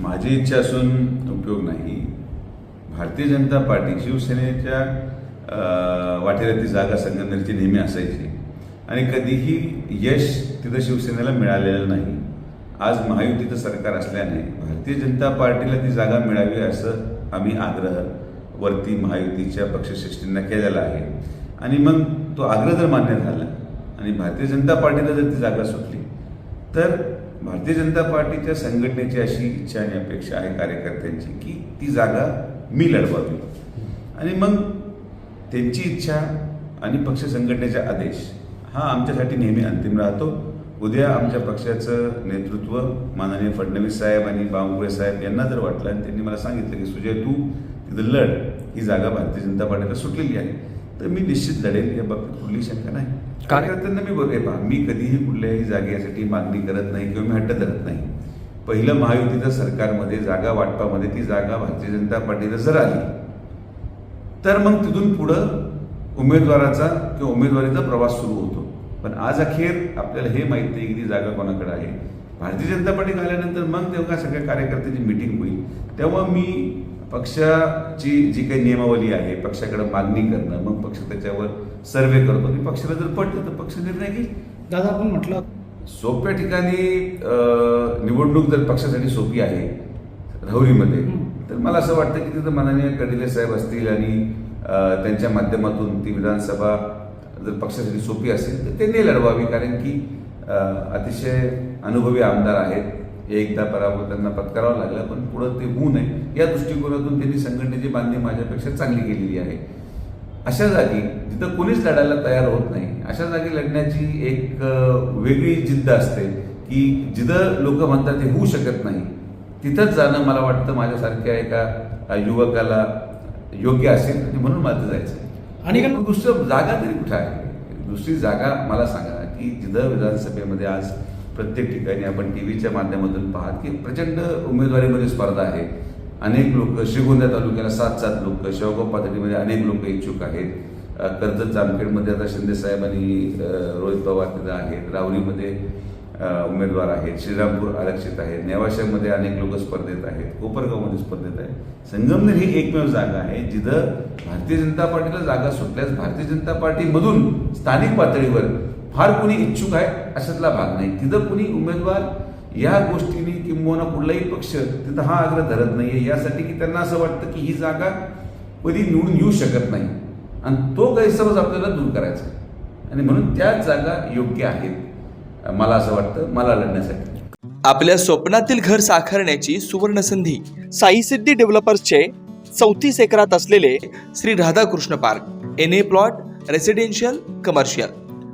माझी इच्छा असून उपयोग नाही. भारतीय जनता पार्टी शिवसेनेच्या वाटेला ती जागा संगमनेरची नेहमी असायची. आणि कधीही यश तिथं शिवसेनेला मिळालेलं नाही. आज महायुतीचं सरकार असल्याने भारतीय जनता पार्टीला ती जागा मिळावी असं आम्ही आग्रह वरती महायुतीच्या पक्षश्रेष्ठींना केलेला आहे. आणि मग तो आग्रह जर मान्य झाला आणि भारतीय जनता पार्टीला जर ती जागा सुटली तर भारतीय जनता पार्टीच्या संघटनेची अशी इच्छा आणि अपेक्षा आहे कार्यकर्त्यांची की ती जागा मी लढवावी. आणि मग त्यांची इच्छा आणि पक्ष संघटनेचा आदेश हा आमच्यासाठी नेहमी अंतिम राहतो. उद्या आमच्या पक्षाचं नेतृत्व माननीय फडणवीस साहेब आणि बावनकुळे साहेब यांना जर वाटलं आणि त्यांनी मला सांगितलं की सुजय तू तिथं लढ. ही जागा भारतीय जनता पार्टीला सुटलेली आहे. तर मी निश्चित लढेल या बाबतीत कुठली शंका नाही. कार्यकर्त्यांना मी बघे पहा मी कधीही कुठल्याही जागेसाठी मागणी करत नाही किंवा मी हट्ट धरत नाही. पहिलं महायुतीच्या सरकारमध्ये जागा वाटपामध्ये ती जागा भारतीय जनता पार्टीला जर आली तर मग तिथून पुढं उमेदवाराचा किंवा उमेदवारीचा प्रवास सुरू होतो. पण आज अखेर आपल्याला हे माहीत नाही की ती जागा कोणाकडे आहे. भारतीय जनता पार्टी आल्यानंतर मग तेव्हा सगळ्या कार्यकर्त्यांची मिटिंग होईल. तेव्हा मी पक्षाची जी काही नियमावली आहे पक्षाकडे मागणी करणं मग पक्ष त्याच्यावर सर्वे करतो. आणि पक्षाला जर पटलं तर पक्ष निर्णय घेईल. दादा आपण म्हटलं सोप्या ठिकाणी निवडणूक जर पक्षासाठी सोपी आहे राहुरीमध्ये. तर मला असं वाटतं की तिथं माननीय कडिले साहेब असतील आणि त्यांच्या माध्यमातून ती विधानसभा जर पक्षासाठी सोपी असेल तर त्यांनी लढवावी. कारण की अतिशय अनुभवी आमदार आहेत. एकदा पराभव त्यांना पत्करावा लागला पण पुढं ते होऊ नये. या दृष्टिकोनातून त्यांनी संघटनेची बांधणी माझ्यापेक्षा चांगली केलेली आहे. अशा जागी जिथं कोणीच लढायला तयार होत नाही अशा जागी लढण्याची एक वेगळी जिद्द असते की जिथं लोक म्हणतात ते होऊ शकत नाही तिथंच जाणं मला वाटतं माझ्यासारख्या एका युवकाला योग्य असेल म्हणून तिथं जायचं आणि दुसरं जागा तरी कुठं आहे? दुसरी जागा मला सांगा की जिथं विधानसभेमध्ये आज प्रत्येक ठिकाणी आपण टी व्हीच्या माध्यमातून पाहत की प्रचंड उमेदवारीमध्ये स्पर्धा आहे. अनेक लोक श्रीगोंदा तालुक्याला सात सात लोक शेवगाव पातळीमध्ये अनेक लोक इच्छुक आहेत. कर्जत जामखेडमध्ये आता शिंदेसाहेब आणि रोहित पवार तिथं आहेत. रावरीमध्ये उमेदवार आहेत. श्रीरामपूर आरक्षित आहे नेवाशामध्ये अनेक लोक स्पर्धेत आहेत. कोपरगावमध्ये स्पर्धेत आहेत. संगमनेर ही एकमेव जागा आहे जिथं भारतीय जनता पार्टीला जागा सुटल्यास भारतीय जनता पार्टीमधून स्थानिक पातळीवर फार कुणी इच्छुक आहे अशातला भाग नाही. तिथं कुणी उमेदवार या गोष्टीने किंबहुना कुठलाही पक्ष तिथं हा आग्रह धरत नाही आहे यासाठी की त्यांना असं वाटतं की ही जागा कधी निवडून येऊ शकत नाही. आणि तो गैरसमज आपल्याला दूर करायचा आणि म्हणून त्याच जागा योग्य आहेत मला असं वाटतं मला लढण्यासाठी. आपल्या स्वप्नातील घर साकारण्याची सुवर्ण संधी साई सिद्धी डेव्हलपर्सचे चौतीस एकरात असलेले Shri Radhakrishna park N A plot residential commercial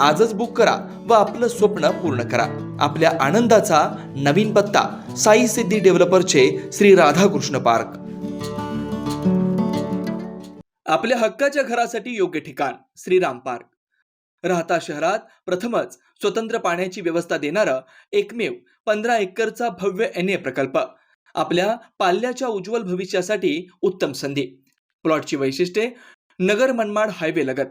आजच बुक करा व आपलं स्वप्न पूर्ण करा. आपल्या आनंदाचा नवीन पत्ता साई सिद्धी डेव्हलपरचे श्री राधाकृष्ण पार्क. आपल्या हक्काच्या घरासाठी योग्य ठिकाण श्रीराम पार्क. राहता शहरात प्रथमच स्वतंत्र पाण्याची व्यवस्था देणारं एकमेव पंधरा एकरचा भव्य एन ए प्रकल्प. आपल्या पाल्याच्या उज्ज्वल भविष्यासाठी उत्तम संधी. प्लॉटची वैशिष्ट्ये नगर मनमाड हायवे लगत.